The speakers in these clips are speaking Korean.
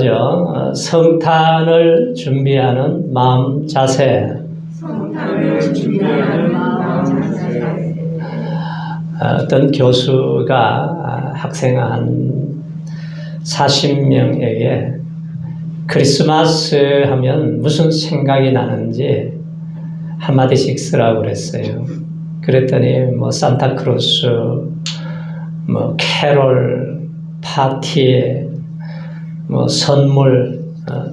어, 성탄을 준비하는 마음 자세. 성탄을 준비하는 마음 자세. 어, 어떤 교수가 학생 한 40명에게 크리스마스 하면 무슨 생각이 나는지 한마디씩 쓰라고 그랬어요. 그랬더니 뭐 산타크로스, 뭐 캐롤, 파티, 뭐 선물, 어,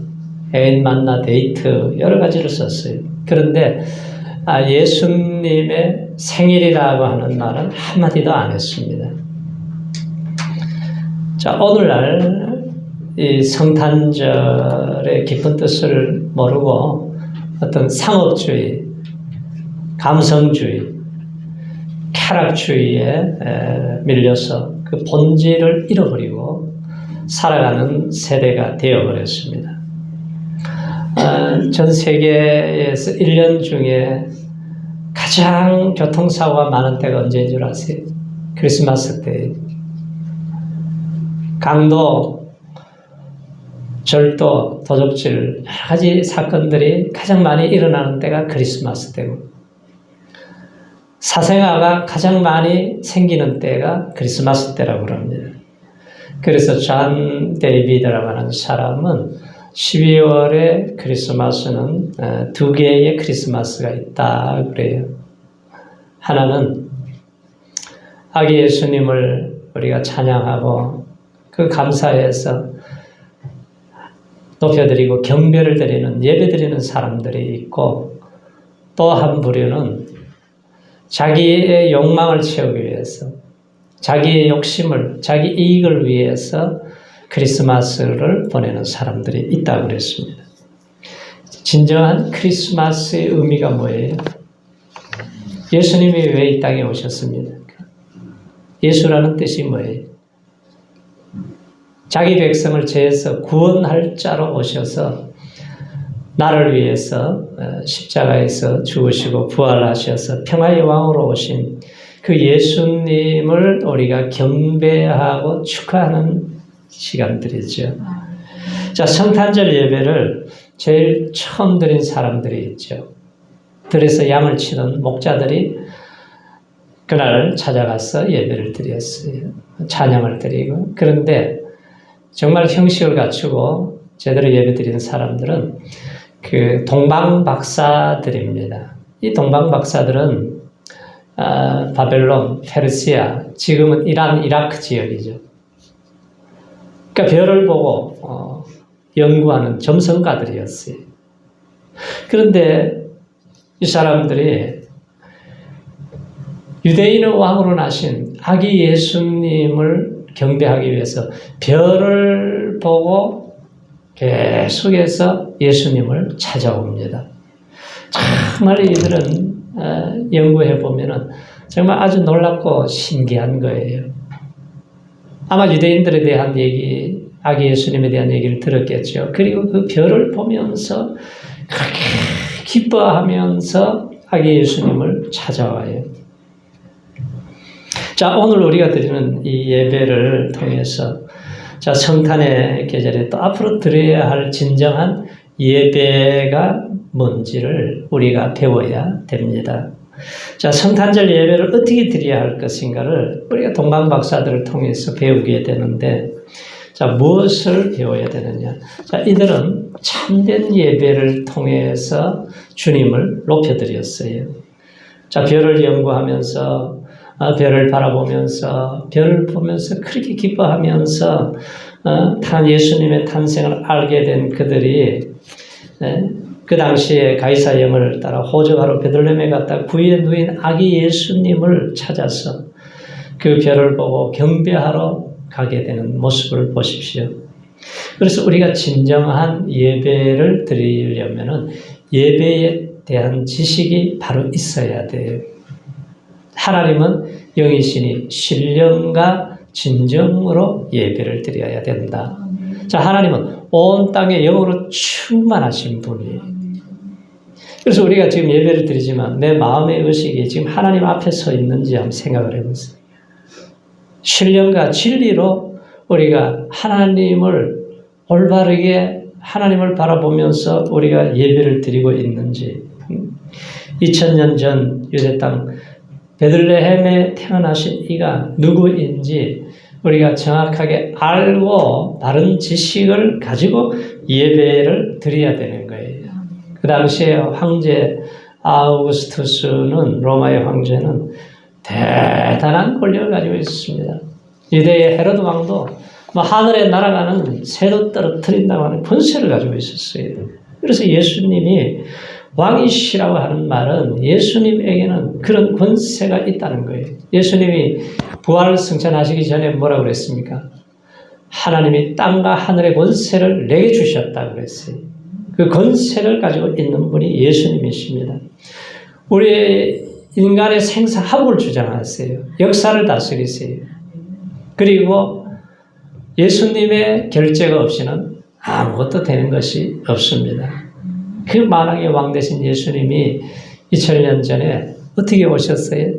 애인 만나 데이트 여러 가지를 썼어요. 그런데 아, 예수님의 생일이라고 하는 말은 한마디도 안 했습니다. 자, 오늘날 이 성탄절의 깊은 뜻을 모르고 어떤 상업주의, 감성주의, 쾌락주의에 에, 밀려서 그 본질을 잃어버리고 살아가는 세대가 되어버렸습니다. 아, 전 세계에서 1년 중에 가장 교통사고가 많은 때가 언제인 줄 아세요? 크리스마스 때. 강도, 절도, 도적질, 여러 가지 사건들이 가장 많이 일어나는 때가 크리스마스 때고, 사생아가 가장 많이 생기는 때가 크리스마스 때라고 합니다. 그래서 존 데이비드라고 하는 사람은 12월에 크리스마스는 어, 두 개의 크리스마스가 있다 그래요. 하나는 아기 예수님을 우리가 찬양하고 그 감사해서 높여드리고 경배를 드리는 예배드리는 사람들이 있고 또 한 부류는 자기의 욕망을 채우기 위해서 자기의 욕심을 자기 이익을 위해서 크리스마스를 보내는 사람들이 있다고 그랬습니다. 진정한 크리스마스의 의미가 뭐예요? 예수님이 왜 이 땅에 오셨습니까? 예수라는 뜻이 뭐예요? 자기 백성을 죄에서 구원할 자로 오셔서 나를 위해서 어, 십자가에서 죽으시고 부활하셔서 평화의 왕으로 오신 그 예수님을 우리가 경배하고 축하하는 시간들이죠. 자, 성탄절 예배를 제일 처음 드린 사람들이 있죠. 들에서 양을 치는 목자들이 그날 찾아가서 예배를 드렸어요. 찬양을 드리고. 그런데 정말 형식을 갖추고 제대로 예배 드리는 사람들은 그 동방박사들입니다. 이 동방박사들은 아, 바벨론, 페르시아, 지금은 이란, 이라크 지역이죠. 그러니까 별을 보고 어, 연구하는 점성가들이었어요. 그런데 이 사람들이 유대인의 왕으로 나신 아기 예수님을 경배하기 위해서 별을 보고 계속해서 예수님을 찾아옵니다. 정말 이들은 어, 연구해 보면은 정말 아주 놀랍고 신기한 거예요. 아마 유대인들에 대한 얘기, 아기 예수님에 대한 얘기를 들었겠죠. 그리고 그 별을 보면서 그렇게 기뻐하면서 아기 예수님을 찾아와요. 자, 오늘 우리가 드리는 이 예배를 통해서 자, 성탄의 계절에 또 앞으로 드려야 할 진정한 예배가 뭔지를 우리가 배워야 됩니다. 자, 성탄절 예배를 어떻게 드려야 할 것인가를 우리가 동방 박사들을 통해서 배우게 되는데, 자, 무엇을 배워야 되느냐? 자, 이들은 참된 예배를 통해서 주님을 높여드렸어요. 자, 별을 연구하면서, 어, 별을 바라보면서, 별을 보면서 그렇게 기뻐하면서, 어, 탄 예수님의 탄생을 알게 된 그들이, 네, 그 당시에 가이사령을 따라 호적하러 베들레헴에 갔다 구이에 누인 아기 예수님을 찾아서 그 별을 보고 경배하러 가게 되는 모습을 보십시오. 그래서 우리가 진정한 예배를 드리려면은 예배에 대한 지식이 바로 있어야 돼요. 하나님은 영이시니 신령과 진정으로 예배를 드려야 된다. 자, 하나님은 온 땅에 영으로 충만하신 분이에요. 그래서 우리가 지금 예배를 드리지만 내 마음의 의식이 지금 하나님 앞에 서 있는지 한번 생각을 해보세요. 신령과 진리로 우리가 하나님을 올바르게 하나님을 바라보면서 우리가 예배를 드리고 있는지 2000년 전 유대 땅 베들레헴에 태어나신 이가 누구인지 우리가 정확하게 알고 바른 지식을 가지고 예배를 드려야 되는 거예요. 그 당시에 황제 아우구스투스는 로마의 황제는 대단한 권력을 가지고 있었습니다. 유대의 헤로드 왕도 뭐 하늘에 날아가는 새도 떨어뜨린다고 하는 권세를 가지고 있었어요. 그래서 예수님이 왕이시라고 하는 말은 예수님에게는 그런 권세가 있다는 거예요. 예수님이 부활 승천하시기 전에 뭐라고 그랬습니까? 하나님이 땅과 하늘의 권세를 내게 주셨다 그랬어요. 그 권세를 가지고 있는 분이 예수님이십니다. 우리 인간의 생사합을 주장하세요. 역사를 다스리세요. 그리고 예수님의 결제가 없이는 아무것도 되는 것이 없습니다. 그 만왕의 왕 되신 예수님이 2000년 전에 어떻게 오셨어요?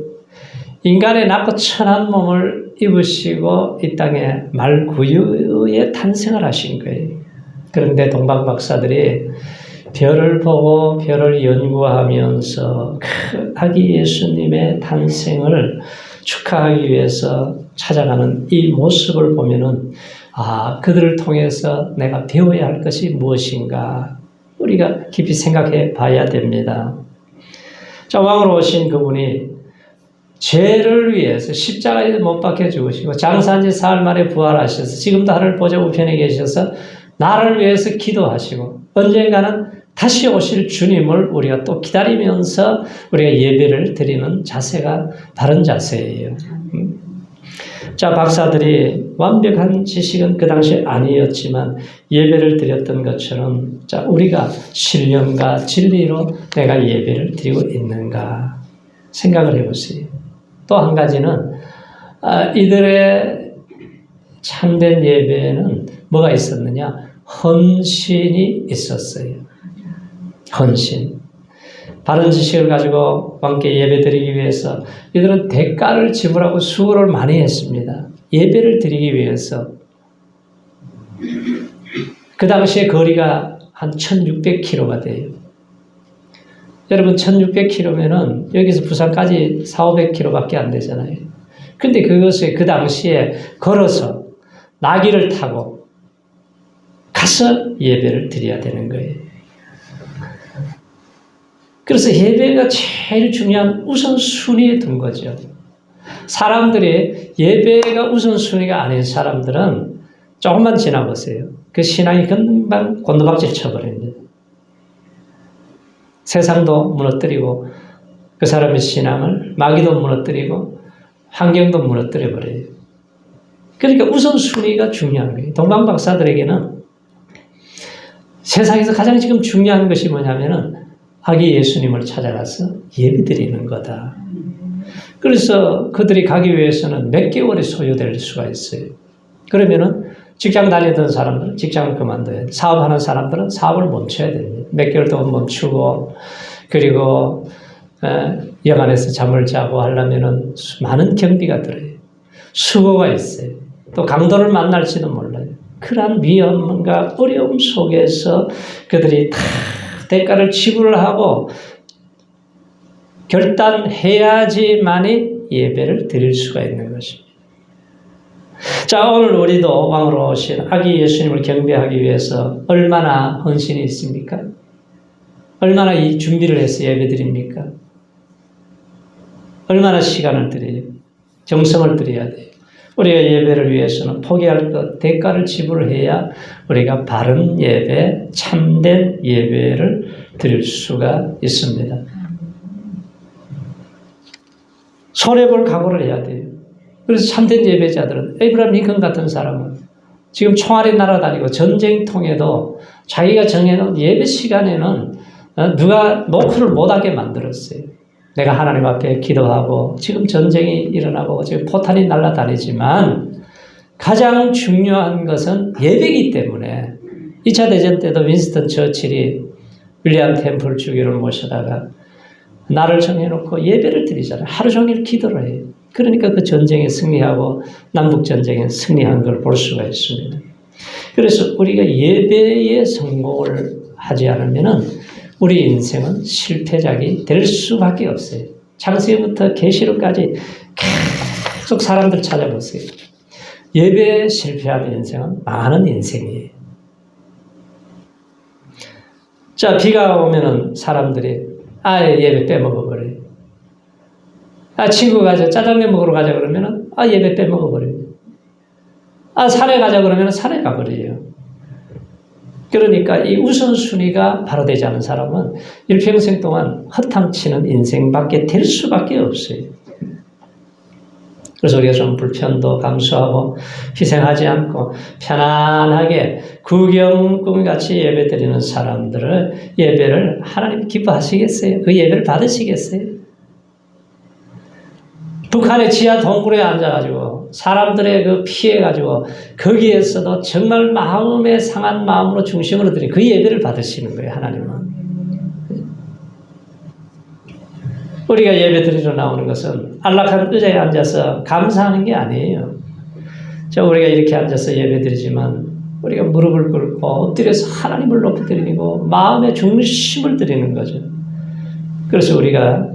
인간의 낮고 천한 몸을 입으시고 이 땅에 말구유에 탄생을 하신 거예요. 그런데 동방 박사들이 별을 보고 별을 연구하면서 그 아기 예수님의 탄생을 축하하기 위해서 찾아가는 이 모습을 보면은 아 그들을 통해서 내가 배워야 할 것이 무엇인가 우리가 깊이 생각해 봐야 됩니다. 자 왕으로 오신 그분이 죄를 위해서 십자가에 못 박혀 죽으시고 장사한 지 사흘 만에 부활하셔서 지금도 하늘 보좌 우편에 계셔서 나를 위해서 기도하시고 언젠가는 다시 오실 주님을 우리가 또 기다리면서 우리가 예배를 드리는 자세가 바른 자세예요. 음. 자, 박사들이 완벽한 지식은 그 당시에 아니었지만 예배를 드렸던 것처럼 자, 우리가 신령과 진리로 내가 예배를 드리고 있는가 생각을 해보세요. 또 한 가지는 아, 이들의 참된 예배는 뭐가 있었느냐? 헌신이 있었어요. 헌신. 바른 지식을 가지고 왕께 예배 드리기 위해서 이들은 대가를 지불하고 수고를 많이 했습니다. 예배를 드리기 위해서. 그 당시에 거리가 한 1600km가 돼요. 여러분 1600km면은 여기서 부산까지 4, 500km밖에 안 되잖아요. 근데 그것을 그 당시에 걸어서 나귀를 타고 가서 예배를 드려야 되는 거예요. 그래서 예배가 제일 중요한 우선순위에 둔 거죠. 사람들이 예배가 우선순위가 아닌 사람들은 조금만 지나보세요. 그 신앙이 금방 곤두박질 쳐버립니다. 세상도 무너뜨리고 그 사람의 신앙을 마귀도 무너뜨리고 환경도 무너뜨려 버려요. 그러니까 우선순위가 중요한 거예요. 동방 박사들에게는 세상에서 가장 지금 중요한 것이 뭐냐면은 아기 예수님을 찾아가서 예배 드리는 거다. 그래서 그들이 가기 위해서는 몇 개월이 소요될 수가 있어요. 그러면은 직장 다니던 사람들은 직장을 그만둬야 돼. 사업하는 사람들은 사업을 멈춰야 됩니다. 몇 개월 동안 멈추고 그리고 여간에서 잠을 자고 하려면은 많은 경비가 들어요. 수고가 있어요. 또 강도를 만날지도 몰라요. 그러한 위험과 어려움 속에서 그들이 다 대가를 지불을 하고 결단해야지만이 예배를 드릴 수가 있는 것입니다. 자, 오늘 우리도 왕으로 오신 아기 예수님을 경배하기 위해서 얼마나 헌신이 있습니까? 얼마나 이 준비를 해서 예배 드립니까? 얼마나 시간을 드려요? 정성을 드려야 돼요. 우리가 예배를 위해서는 포기할 것, 대가를 지불해야 우리가 바른 예배, 참된 예배를 드릴 수가 있습니다. 손해볼 각오를 해야 돼요. 그래서 참된 예배자들은 에이브라임 링컨 같은 사람은 지금 총알이 날아다니고 전쟁통에도 자기가 정해놓은 예배 시간에는 어, 누가 노크를 못하게 만들었어요. 내가 하나님 앞에 기도하고 지금 전쟁이 일어나고 지금 포탄이 날아다니지만 가장 중요한 것은 예배이기 때문에 2차 대전 때도 윈스턴 처칠이 윌리엄 템플 주교를 모셔다가 나를 정해놓고 예배를 드리잖아요. 하루 종일 기도를 해요. 그러니까 그 전쟁에 승리하고 남북 전쟁에 승리한 걸 볼 수가 있습니다. 그래서 우리가 예배에 성공을 하지 않으면은 우리 인생은 실패작이 될 수밖에 없어요. 창세기부터 계시록까지 계속 사람들 찾아보세요. 예배에 실패한 인생은 망하는 인생이에요. 자, 비가 오면은 사람들이 아예 예배 빼먹어버려요. 아, 친구가 저 짜장면 먹으러 가자 그러면은 아, 예배 빼먹어버려요. 아, 산에 가자 그러면은 산에 가버려요. 그러니까 이 우선순위가 바로 되지 않은 사람은 일평생 동안 허탕치는 인생밖에 될 수밖에 없어요. 그래서 우리가 좀 불편도 감수하고 희생하지 않고 편안하게 구경꾼같이 예배 드리는 사람들을 예배를 하나님 기뻐하시겠어요? 그 예배를 받으시겠어요? 북한의 지하 동굴에 앉아가지고 사람들의 그 피해가지고 거기에서도 정말 마음에 상한 마음으로 중심으로 드린 그 예배를 받으시는 거예요, 하나님은. 우리가 예배 드리러 나오는 것은 안락한 의자에 앉아서 감사하는 게 아니에요. 저 우리가 이렇게 앉아서 예배 드리지만 우리가 무릎을 꿇고 엎드려서 하나님을 높이 드리고 마음의 중심을 드리는 거죠. 그래서 우리가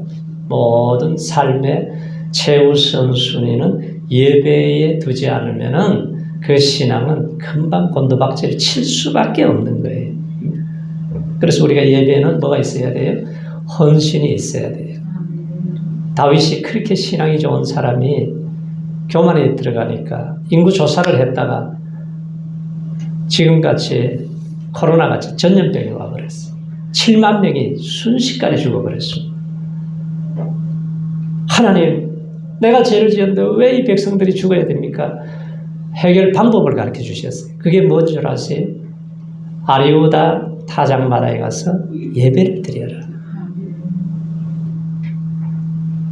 모든 삶의 최우선 순위는 예배에 두지 않으면은 그 신앙은 금방 곤두박질을 칠 수밖에 없는 거예요. 그래서 우리가 예배에는 뭐가 있어야 돼요? 헌신이 있어야 돼요. 다윗이 그렇게 신앙이 좋은 사람이 교만에 들어가니까 인구 조사를 했다가 지금같이 코로나같이 전염병이 와버렸어. 7만 명이 순식간에 죽어버렸어. 하나님, 내가 죄를 지었는데 왜 이 백성들이 죽어야 됩니까? 해결 방법을 가르쳐 주셨어요. 그게 뭔 줄 아세요? 아리우다 타장마다에 가서 예배를 드려라.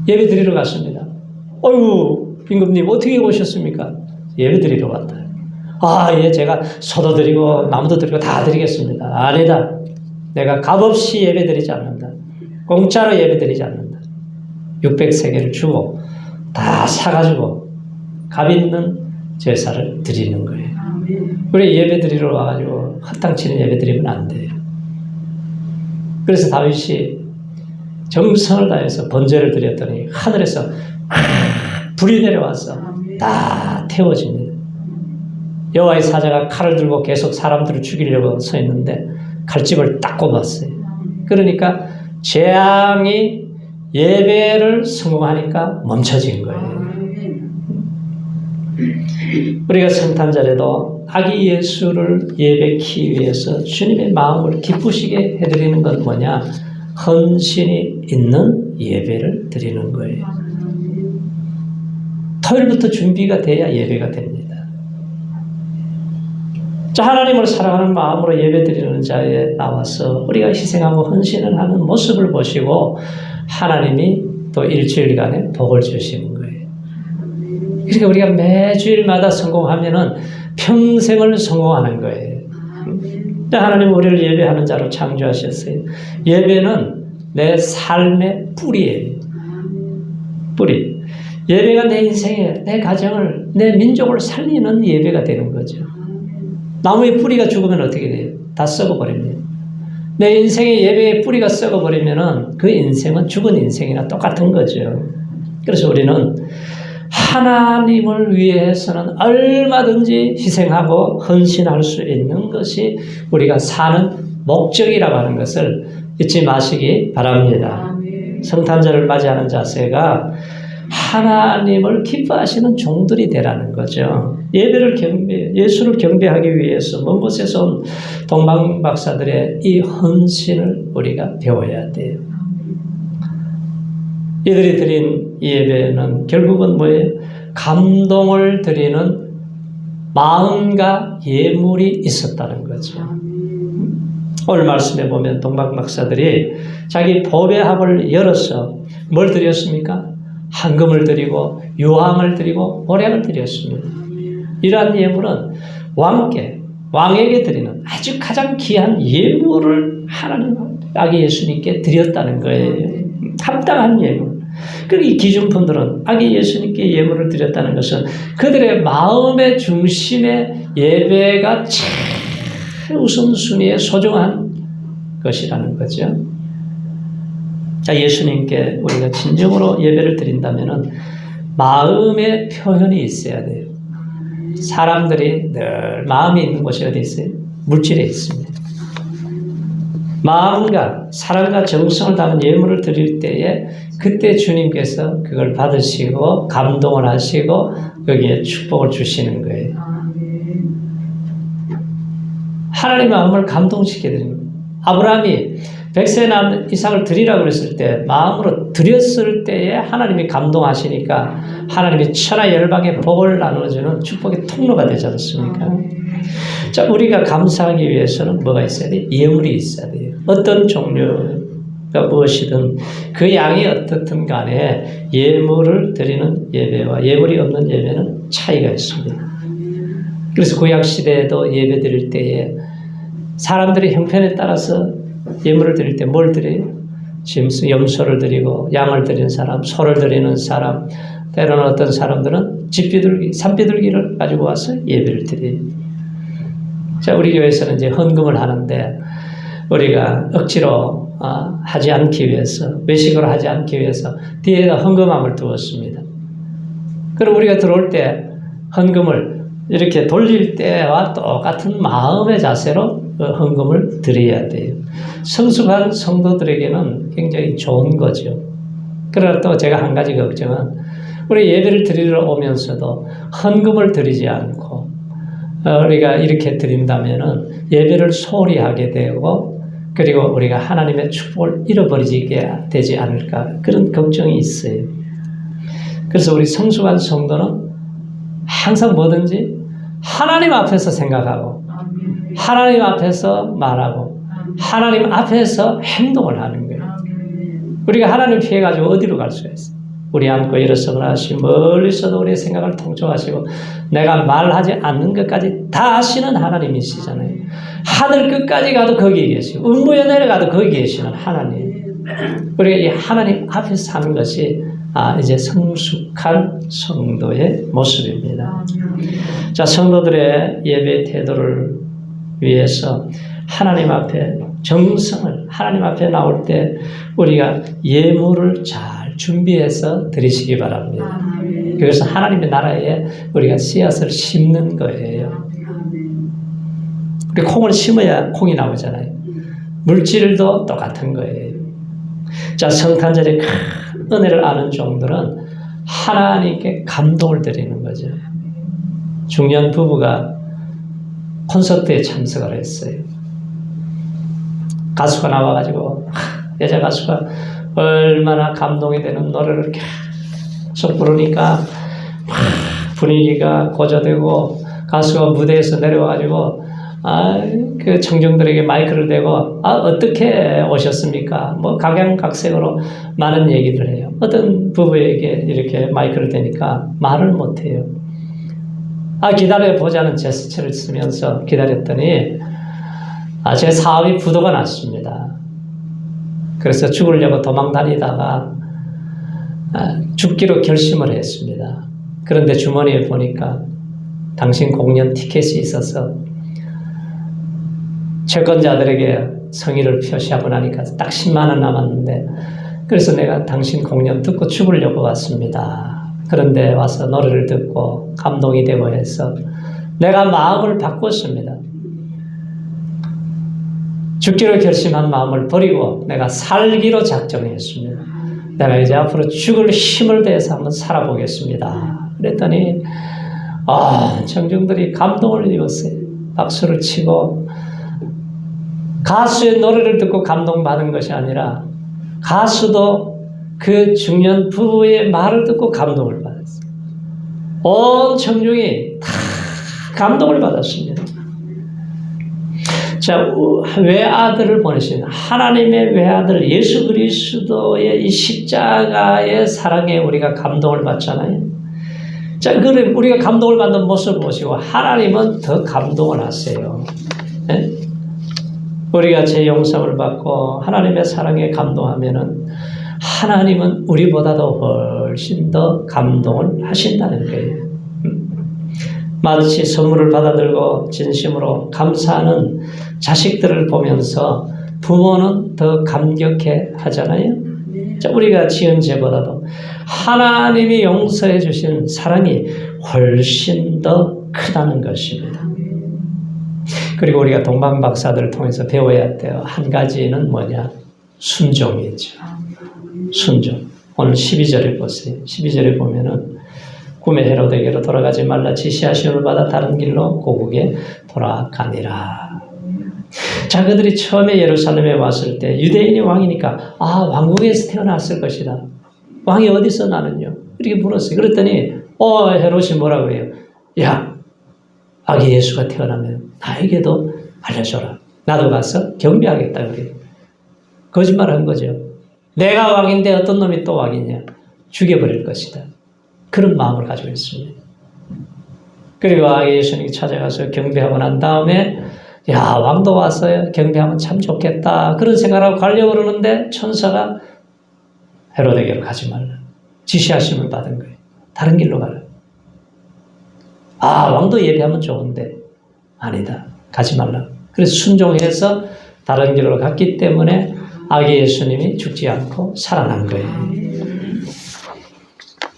예배 드리러 갔습니다. 어휴, 임금님, 어떻게 오셨습니까? 예배 드리러 왔다. 아, 예, 제가 소도 드리고, 나무도 드리고 다 드리겠습니다. 아니다. 내가 값없이 예배 드리지 않는다. 공짜로 예배 드리지 않는다. 600세계를 주고, 다 사가지고, 값 있는 제사를 드리는 거예요. 우리 예배 드리러 와가지고, 허탕치는 예배 드리면 안 돼요. 그래서 다윗이 정성을 다해서 번제를 드렸더니 하늘에서 불이 내려와서 다 태워집니다. 여호와의 사자가 칼을 들고 계속 사람들을 죽이려고 서 있는데 칼집을 딱 꼽았어요. 그러니까 재앙이 예배를 성공하니까 멈춰진 거예요. 우리가 성탄절에도 아기 예수를 예배키 위해서 주님의 마음을 기쁘시게 해드리는 건 뭐냐? 헌신이 있는 예배를 드리는 거예요. 토요일부터 준비가 돼야 예배가 됩니다. 자, 하나님을 사랑하는 마음으로 예배 드리는 자에 나와서 우리가 희생하고 헌신을 하는 모습을 보시고 하나님이 또 일주일간에 복을 주시는 거예요. 그러니까 우리가 매주일마다 성공하면은 평생을 성공하는 거예요. 자, 하나님 우리를 예배하는 자로 창조하셨어요. 예배는 내 삶의 뿌리예요. 뿌리. 예배가 내 인생에, 내 가정을, 내 민족을 살리는 예배가 되는 거죠. 나무의 뿌리가 죽으면 어떻게 돼요? 다 썩어버립니다. 내 인생의 예배의 뿌리가 썩어버리면은 그 인생은 죽은 인생이나 똑같은 거죠. 그래서 우리는 하나님을 위해서는 얼마든지 희생하고 헌신할 수 있는 것이 우리가 사는 목적이라고 하는 것을 잊지 마시기 바랍니다. 성탄절을 맞이하는 자세가 하나님을 기뻐하시는 종들이 되라는 거죠. 예배를 경배, 예수를 경배하기 위해서 먼 곳에서 온 동방 박사들의 이 헌신을 우리가 배워야 돼요. 이들이 드린 예배는 결국은 뭐예요? 감동을 드리는 마음과 예물이 있었다는 거죠. 오늘 말씀에 보면 동방 박사들이 자기 보배합을 열어서 뭘 드렸습니까? 황금을 드리고 유황을 드리고 모략을 드렸습니다. 이러한 예물은 왕께 왕에게 드리는 아주 가장 귀한 예물을 하나님 아기 예수님께 드렸다는 거예요. 합당한 예물. 그리고 이 기준품들은 아기 예수님께 예물을 드렸다는 것은 그들의 마음의 중심에 예배가 최우선순위에 소중한 것이라는 거죠. 자, 예수님께 우리가 진정으로 예배를 드린다면은 마음의 표현이 있어야 돼요. 사람들이 늘 마음이 있는 곳이 어디 있어요? 물질에 있습니다. 마음과 사랑과 정성을 담은 예물을 드릴 때에 그때 주님께서 그걸 받으시고 감동을 하시고 거기에 축복을 주시는 거예요. 하나님 마음을 감동시켜 드립니다. 아브라함이 백세 남 이상을 드리라고 그랬을 때 마음으로 드렸을 때에 하나님이 감동하시니까 하나님이 천하 열방에 복을 나눠주는 축복의 통로가 되지 않습니까? 자, 우리가 감사하기 위해서는 뭐가 있어야 돼? 예물이 있어야 돼요. 어떤 종류가 무엇이든 그 양이 어떻든 간에 예물을 드리는 예배와 예물이 없는 예배는 차이가 있습니다. 그래서 구약 시대에도 예배 드릴 때에 사람들의 형편에 따라서 예물을 드릴 때 뭘 드려요? 짐승 염소를 드리고 양을 드리는 사람, 소를 드리는 사람, 때로는 어떤 사람들은 집비둘기, 산비둘기를 가지고 와서 예배를 드려요. 자, 우리 교회에서는 이제 헌금을 하는데 우리가 억지로 어, 하지 않기 위해서 외식으로 하지 않기 위해서 뒤에다 헌금함을 두었습니다. 그럼 우리가 들어올 때 헌금을 이렇게 돌릴 때와 똑같은 마음의 자세로 그 헌금을 드려야 돼요. 성숙한 성도들에게는 굉장히 좋은 거죠. 그러나 또 제가 한 가지 걱정은 우리 예배를 드리러 오면서도 헌금을 드리지 않고 어, 우리가 이렇게 드린다면은 예배를 소홀히 하게 되고 그리고 우리가 하나님의 축복을 잃어버리게 되지 않을까 그런 걱정이 있어요. 그래서 우리 성숙한 성도는 항상 뭐든지 하나님 앞에서 생각하고 하나님 앞에서 말하고 하나님 앞에서 행동을 하는 거예요. 우리가 하나님 피해가지고 어디로 갈 수가 있어요? 우리 안고 일어서거나 하시 멀리서도 우리의 생각을 통촉하시고 내가 말하지 않는 것까지 다 아시는 하나님이시잖아요. 하늘 끝까지 가도 거기 계시고 음부에 내려가도 거기 계시는 하나님. 우리가 이 하나님 앞에 사는 것이 아, 이제 성숙한 성도의 모습입니다. 자, 성도들의 예배 태도를 위해서 하나님 앞에 정성을 하나님 앞에 나올 때 우리가 예물을 잘 준비해서 드리시기 바랍니다. 그래서 하나님의 나라에 우리가 씨앗을 심는 거예요. 우리 콩을 심어야 콩이 나오잖아요. 물질도 똑같은 거예요. 자, 성탄절에 큰 은혜를 아는 종들은 하나님께 감동을 드리는 거죠. 중년 부부가 콘서트에 참석을 했어요. 가수가 나와가지고 여자 가수가 얼마나 감동이 되는 노래를 계속 부르니까 분위기가 고조되고 가수가 무대에서 내려와가지고 아, 그 청중들에게 마이크를 대고 아, 어떻게 오셨습니까? 뭐 각양각색으로 많은 얘기를 해요. 어떤 부부에게 이렇게 마이크를 대니까 말을 못해요. 아, 기다려보자는 제스처를 쓰면서 기다렸더니 아, 제 사업이 부도가 났습니다. 그래서 죽으려고 도망 다니다가 아, 죽기로 결심을 했습니다. 그런데 주머니에 보니까 당신 공연 티켓이 있어서 채권자들에게 성의를 표시하고 나니까 딱 10만 원 남았는데 그래서 내가 당신 공연 듣고 죽으려고 왔습니다. 그런데 와서 노래를 듣고 감동이 되고 해서 내가 마음을 바꿨습니다. 죽기로 결심한 마음을 버리고 내가 살기로 작정했습니다. 내가 이제 앞으로 죽을 힘을 대해서 한번 살아보겠습니다. 그랬더니 아, 청중들이 감동을 입었어요. 박수를 치고 가수의 노래를 듣고 감동받은 것이 아니라 가수도 그 중년 부부의 말을 듣고 감동을 받았어요. 온 청중이 다 감동을 받았습니다. 자, 외아들을 보내신 하나님의 외아들 예수 그리스도의 이 십자가의 사랑에 우리가 감동을 받잖아요. 자, 그래 우리가 감동을 받는 모습을 보시고 하나님은 더 감동을 하세요. 네? 우리가 제 용서를 받고 하나님의 사랑에 감동하면은 하나님은 우리보다도 훨씬 더 감동을 하신다는 거예요. 음. 마치 선물을 받아들고 진심으로 감사하는 자식들을 보면서 부모는 더 감격해 하잖아요. 자, 우리가 지은 죄보다도 하나님이 용서해 주신 사랑이 훨씬 더 크다는 것입니다. 그리고 우리가 동방 박사들을 통해서 배워야 돼요. 한 가지는 뭐냐? 순종이죠. 순종. 오늘 12절에 보세요. 12절에 보면은 꿈의 헤로데게로 돌아가지 말라 지시하심을 받아 다른 길로 고국에 돌아가니라. 자, 그들이 처음에 예루살렘에 왔을 때 유대인이 왕이니까 아, 왕국에서 태어났을 것이다. 왕이 어디서 나는요? 이렇게 물었어요. 그랬더니 어, 헤롯이 뭐라 그래요? 야, 아기 예수가 태어나면 나에게도 알려줘라. 나도 가서 경배하겠다 그래요. 거짓말 한 거죠. 내가 왕인데 어떤 놈이 또 왕이냐? 죽여버릴 것이다. 그런 마음을 가지고 있습니다. 그리고 아기 예수님이 찾아가서 경배하고 난 다음에 야 왕도 왔어요. 경배하면 참 좋겠다. 그런 생각하고 가려고 그러는데 천사가 헤로데게로 가지 말라. 지시하심을 받은 거예요. 다른 길로 가라. 아 왕도 예배하면 좋은데 아니다. 가지 말라. 그래서 순종해서 다른 길로 갔기 때문에 아기 예수님이 죽지 않고 살아난 거예요.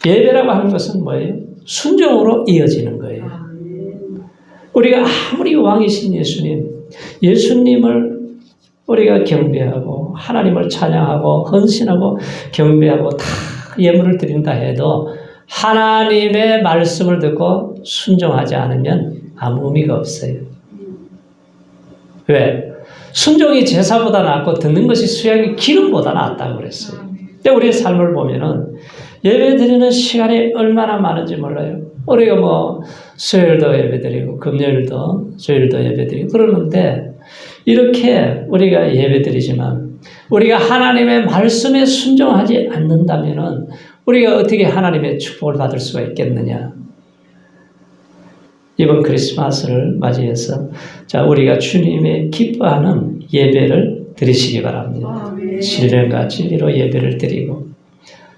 예배라고 하는 것은 뭐예요? 순종으로 이어지는 거예요. 우리가 아무리 왕이신 예수님, 예수님을 우리가 경배하고 하나님을 찬양하고 헌신하고 경배하고 다 예물을 드린다 해도 하나님의 말씀을 듣고 순종하지 않으면 아무 의미가 없어요. 왜? 순종이 제사보다 낫고 듣는 것이 수양이 기름보다 낫다고 그랬어요. 근데 우리의 삶을 보면은 예배 드리는 시간이 얼마나 많은지 몰라요. 우리가 뭐 수요일도 예배 드리고 금요일도 주일도 예배 드리고 그러는데 이렇게 우리가 예배 드리지만 우리가 하나님의 말씀에 순종하지 않는다면은 우리가 어떻게 하나님의 축복을 받을 수가 있겠느냐? 이번 크리스마스를 맞이해서 자 우리가 주님의 기뻐하는 예배를 드리시기 바랍니다. 신령과 진리로 예배를 드리고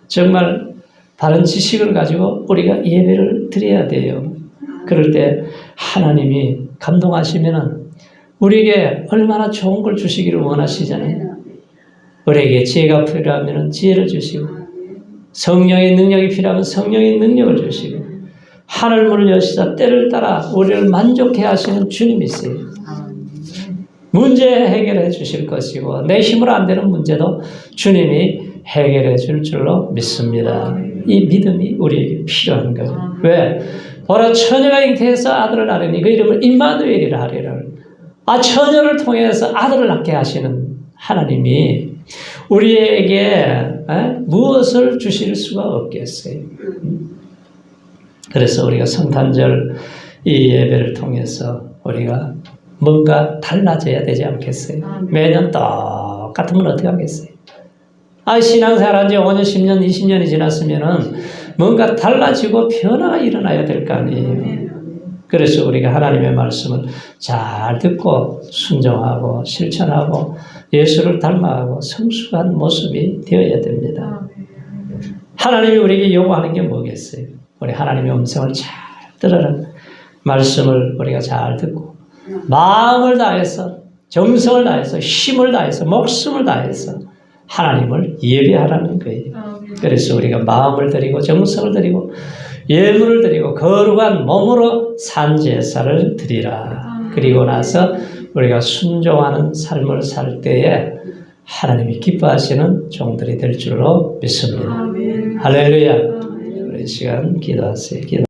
정말 다른 지식을 가지고 우리가 예배를 드려야 돼요. 그럴 때 하나님이 감동하시면은 우리에게 얼마나 좋은 걸 주시기를 원하시잖아요. 우리에게 지혜가 필요하면 지혜를 주시고 성령의 능력이 필요하면 성령의 능력을 주시고 하늘 문을 여시자 때를 따라 우리를 만족해 하시는 주님이세요. 문제 해결해 주실 것이고 내 힘으로 안 되는 문제도 주님이 해결해 줄 줄로 믿습니다. 이 믿음이 우리에게 필요한 거죠. 왜? 보라 처녀가 잉태해서 아들을 낳으니 그 이름을 임마누엘이라 하리라. 아 처녀를 통해서 아들을 낳게 하시는 하나님이 우리에게 에? 무엇을 주실 수가 없겠어요. 그래서 우리가 성탄절 이 예배를 통해서 우리가 뭔가 달라져야 되지 않겠어요? 매년 똑같으면 어떻게 하겠어요? 아, 신앙생활 한지 5년, 10년, 20년이 지났으면은 뭔가 달라지고 변화가 일어나야 될 거 아니에요. 그래서 우리가 하나님의 말씀을 잘 듣고 순종하고 실천하고 예수를 닮아가고 성숙한 모습이 되어야 됩니다. 하나님이 우리에게 요구하는 게 뭐겠어요? 우리 하나님의 음성을 잘 들으라. 말씀을 우리가 잘 듣고 마음을 다해서 정성을 다해서 힘을 다해서 목숨을 다해서 하나님을 예배하라는 거예요. 그래서 우리가 마음을 드리고 정성을 드리고 예물을 드리고 거룩한 몸으로 산 제사를 드리라. 그리고 나서 우리가 순종하는 삶을 살 때에 하나님이 기뻐하시는 종들이 될 줄로 믿습니다. 할렐루야. 우리 시간 기도하세요. 기도.